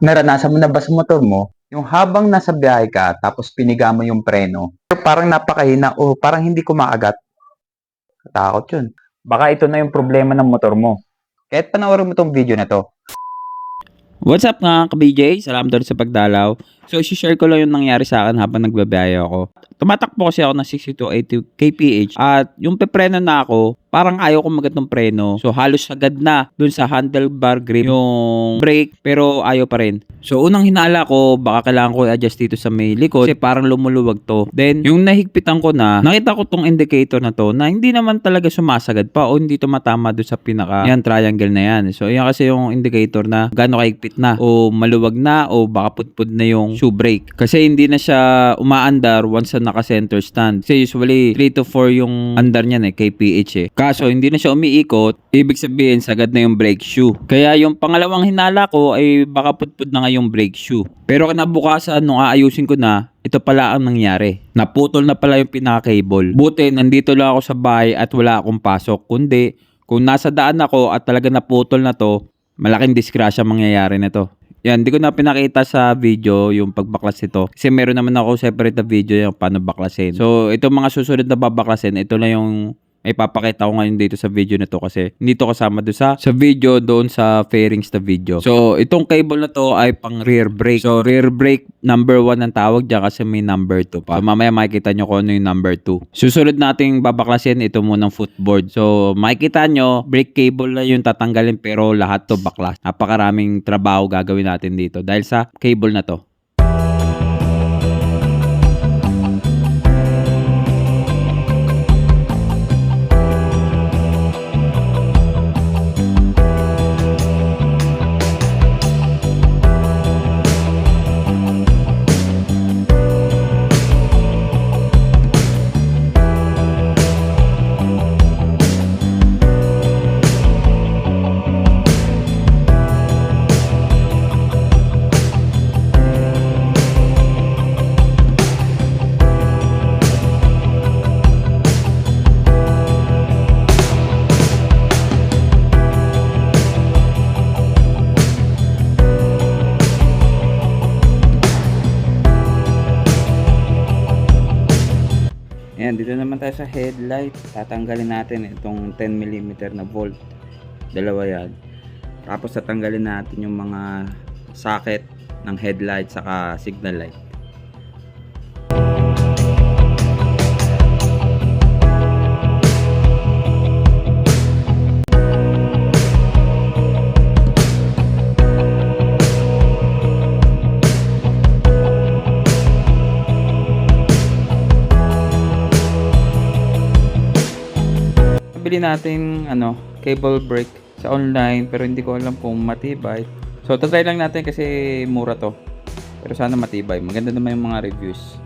Naranasan mo na ba sa motor mo, yung habang nasa biyahe ka, tapos piniga mo yung preno, pero parang napakahina o parang hindi kumakagat? Takot yun. Baka ito na yung problema ng motor mo. Kahit panoorin mo tong video na to. What's up nga ka-BJ? Salamat sa pagdalaw. So, share ko lang yung nangyari sa akin habang nagbabiyahe ako. Tumatakbo kasi ako ng 6280 kph at yung pepreno na ako, parang ayaw ko magat ng preno. So, halos sagad na dun sa handlebar grip yung brake pero ayaw pa rin. So, unang hinala ko, baka kailangan ko i-adjust dito sa may likod kasi parang lumuluwag to. Then, yung nahigpitan ko na, nakita ko tong indicator na to na hindi naman talaga sumasagad pa o hindi tumatama dun sa pinaka yan, triangle na yan. So, yan kasi yung indicator na gaano kahigpit na o maluwag na o baka putpud na yung shoe brake. Kasi hindi na siya umaandar once na naka-center stand. Kasi usually 3 to 4 yung andar niyan eh, kph eh. Kaso hindi na siya umiikot, ibig sabihin sagad na yung brake shoe. Kaya yung pangalawang hinala ko ay baka putpud na nga yung brake shoe. Pero kinabukasan nung aayusin ko na, ito pala ang nangyari. Naputol na pala yung pinaka-cable. Buti nandito lang ako sa bahay at wala akong pasok. Kundi kung nasa daan ako at talaga naputol na to, malaking disgrasya mangyayari na to. Yan, di ko na pinakita sa video yung pagbaklas nito. Kasi meron naman ako separate na video yung paano baklasin. So, itong mga susunod na babaklasin, ito na yung may papakita ko ngayon dito sa video na to kasi hindi to kasama doon sa sa video doon sa fairings na video. So, itong cable na to ay pang rear brake. So, rear brake number 1 ang tawag dyan kasi may number 2 pa. So, mamaya makikita nyo kung ano yung number 2. Susunod nating babaklasin ito munang footboard. So, makikita nyo, brake cable na yung tatanggalin pero lahat to baklas. Napakaraming trabaho gagawin natin dito dahil sa cable na to. Ayan, dito naman tayo sa headlight. Tatanggalin natin itong 10mm na bolt. Dalawa yan. Tapos tatanggalin natin yung mga socket ng headlight saka signal light. Nabili natin ano, cable brake sa online pero hindi ko alam kung matibay. So, tatry lang natin kasi mura to. Pero sana matibay. Maganda naman yung mga reviews.